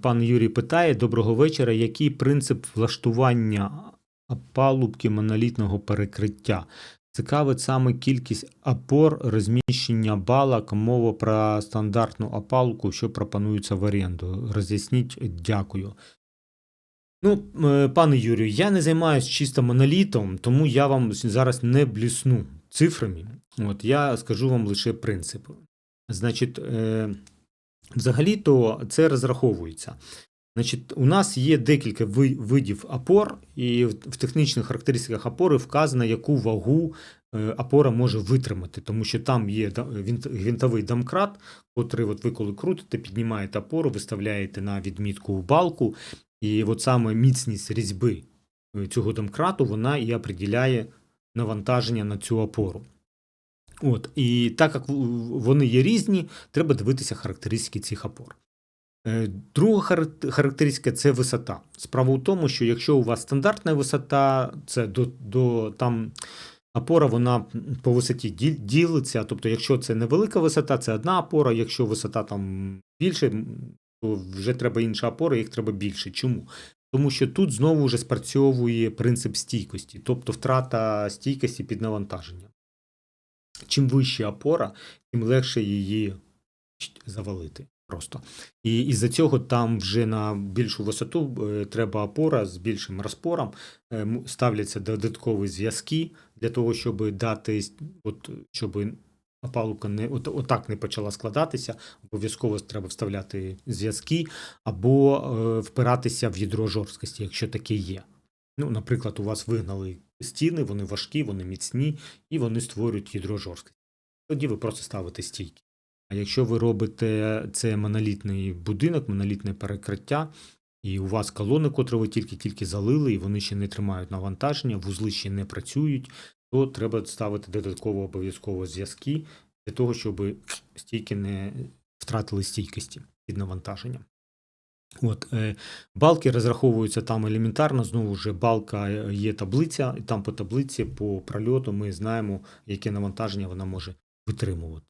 Пан Юрій питає: доброго вечора. Який принцип влаштування палубки монолітного перекриття? Цікавить саме кількість опор, розміщення балок, мова про стандартну опалубку, що пропонується в оренду. Роз'ясніть, дякую. Ну, е, пане Юрію, я не займаюся чисто монолітом, тому я вам зараз не блісну цифрами. От я скажу вам лише принципи. Значить, е, взагалі-то це розраховується. Значить, у нас є декілька видів опор, і в технічних характеристиках опори вказано, яку вагу е, опора може витримати, тому що там є гвинтовий домкрат, котрий от ви коли крутите, піднімаєте опору, виставляєте на відмітку балку, і от саме міцність різьби е, цього домкрату вона і определяє навантаження на цю опору. От, і так як вони є різні, треба дивитися характеристики цих опор. Е, Друга характеристика це висота. Справа в тому, що якщо у вас стандартна висота, це до, до там опора, вона по висоті ділиться. Тобто, якщо це невелика висота, це одна опора, якщо висота там більше, то вже треба інша опора, їх треба більше. Чому? Тому що тут знову вже спрацьовує принцип стійкості, тобто втрата стійкості під навантаженням. Чим вища опора, тим легше її завалити просто. І із-за цього там вже на більшу висоту е, треба опора з більшим розпором, е, ставляться додаткові зв'язки для того, щоб дати, от, щоб опалубка не от, отак не почала складатися, обов'язково треба вставляти зв'язки або е, впиратися в ядро жорсткості, якщо таке є. Ну, наприклад, у вас вигнали стіни, вони важкі, вони міцні, і вони створюють ядро жорсткості. Тоді ви просто ставите стійки. А якщо ви робите це монолітний будинок, монолітне перекриття, і у вас колони, котрі ви тільки-тільки залили, і вони ще не тримають навантаження, вузли ще не працюють, то треба ставити додатково обов'язково зв'язки для того, щоб стійки не втратили стійкості під навантаженням. От, е, балки розраховуються там елементарно. Знову ж балка е, є таблиця, і там по таблиці, по прольоту ми знаємо, яке навантаження вона може витримувати.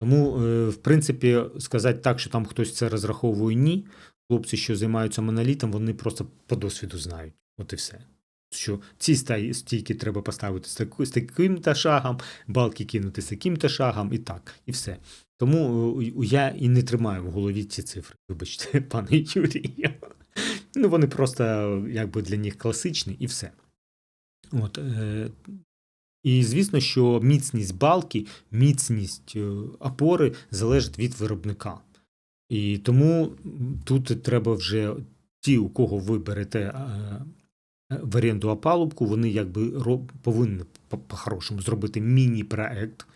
Тому, е, в принципі, сказати так, що там хтось це розраховує, ні. Хлопці, що займаються монолітом, вони просто по досвіду знають. От і все. Що ці стійки треба поставити з, таку, з таким-то шагом, балки кинути з таким-то шагом, і так, і все. Тому е, я і не тримаю в голові ці цифри, вибачте, пане Юрію. Ну, вони просто якби для них класичні, і все. От, е, і звісно, що міцність балки, міцність е, опори залежить від виробника. І тому тут треба вже ті, у кого ви берете е, в оренду опалубку, вони якби роб- повинні по- по-хорошому зробити міні-проект.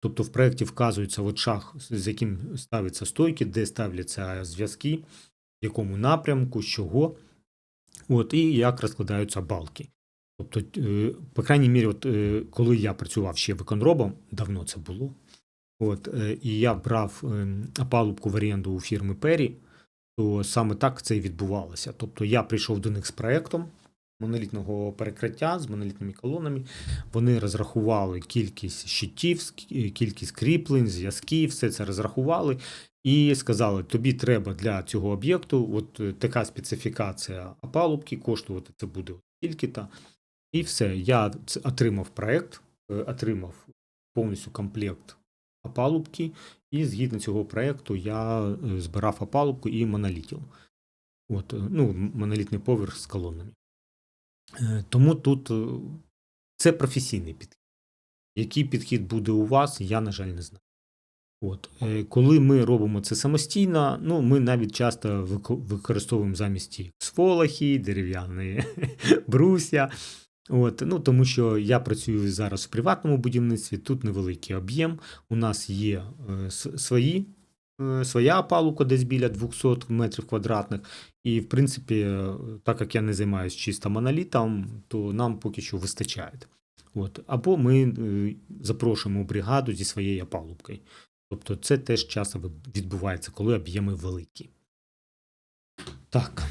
Тобто в проєкті вказується от шаг, з яким ставляться стойки, де ставляться зв'язки, в якому напрямку, з чого, от, і як розкладаються балки. Тобто, е, по крайній мірі, от, е, коли я працював ще виконробом, давно це було. От, е, і я брав е, опалубку в оренду у фірми Пері, то саме так це і відбувалося. Тобто я прийшов до них з проектом монолітного перекриття з монолітними колонами. Вони розрахували кількість щитів, е, кількість кріплень, зв'язків, все це розрахували. І сказали, тобі треба для цього об'єкту от е, така специфікація опалубки, коштувати це буде стільки-то. І все. Я отримав проект, е, отримав повністю комплект опалубки, і згідно цього проекту я збирав опалубку і монолітів. От, ну, монолітний поверх з колонами. Е, Тому тут е, це професійний підхід. Який підхід буде у вас, я, на жаль, не знаю. От, е, коли ми робимо це самостійно, ну, ми навіть часто використовуємо замість їх дерев'яні брусья. От, ну, тому що я працюю зараз в приватному будівництві, тут невеликий об'єм. У нас є свої, своя палука десь біля 200 метрів квадратних. І, в принципі, е, так як я не займаюся чисто монолітом, то нам поки що вистачає. От. Або ми е, запрошуємо бригаду зі своєю опалубкою. Тобто це теж часто відбувається, коли об'єми великі. Так.